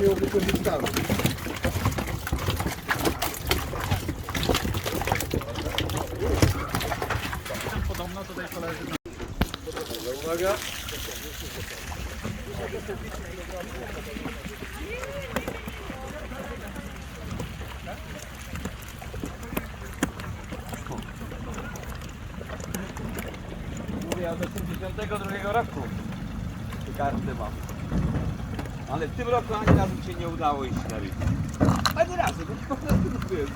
niewykorzystane. Podobno tutaj koledzy Uwaga. Mówię od 82 roku. Te karty mam. Ale w tym roku ani razu się nie udało iść na ryb. Ani razu, bo po prostu byłem.